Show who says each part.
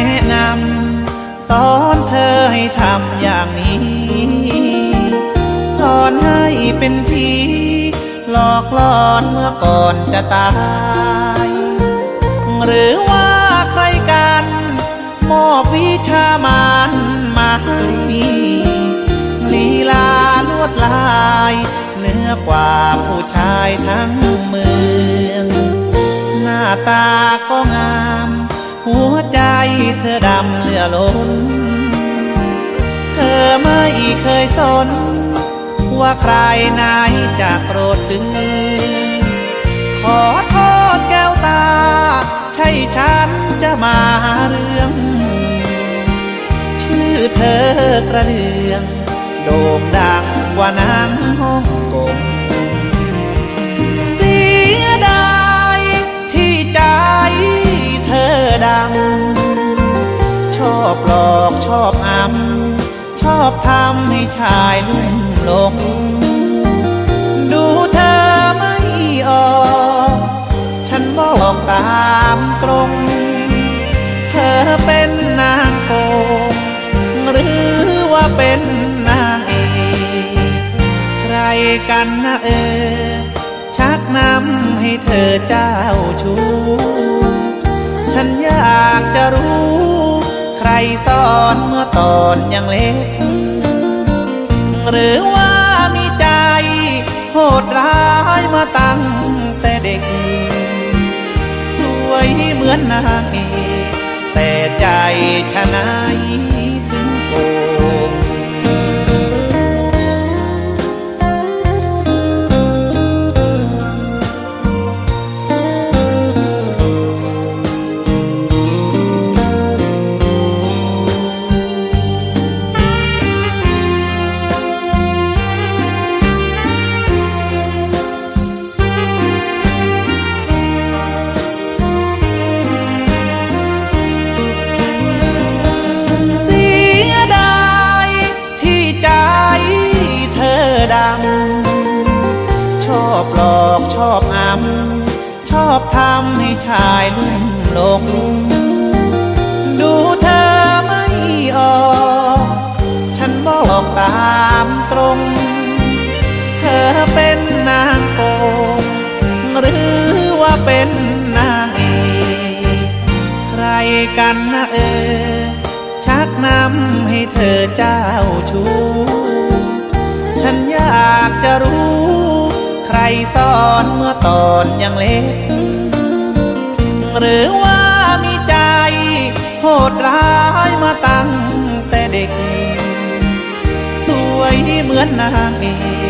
Speaker 1: แนะนำสอนเธอให้ทำอย่างนี้ สอนให้เป็นผีหลอกล่อนเมื่อก่อนจะตาย หรือว่าใครกันมอบวิชามันมาให้ลีลาลวดลายเนื้อกว่าผู้ชายทั้งเมือง หน้าตาก็ง เธอดำเลือล้น เธอไม่เคยสน ว่าใครไหนจะโกรธถึง ขอโทษแก้วตา ใช่ฉันจะมาเรื่อง ชื่อเธอกระเดือง โด่งดังกว่านางฮ่อง อกชอบอำชอบทำให้ชายลุ่มหลงดูเธอไม่ออก ฉันบอกตามตรง เธอเป็นนางโกงหรือว่าเป็นนางเอกใครกันนะเออ ชักนำให้เธอเจ้าชู้ สอนเมื่อตอนยังเล็ก หรือว่ามีใจ โหดร้ายมาตั้งแต่เด็ก สวยเหมือนนางเอกแต่ใจชะนาย อกชอบอำชอบทำให้ชายลุ่มหลงดูเธอไม่ออก ฉันบอกตามตรง เธอเป็นนางโกงหรือว่าเป็นนางเอกใครกันนะเออ ชักนำให้เธอเจ้าชู้ อนเมื่อตอนยังเล็ก หรือว่ามีใจ โหดร้ายมาตั้งแต่เด็ก สวยเหมือนนางเอก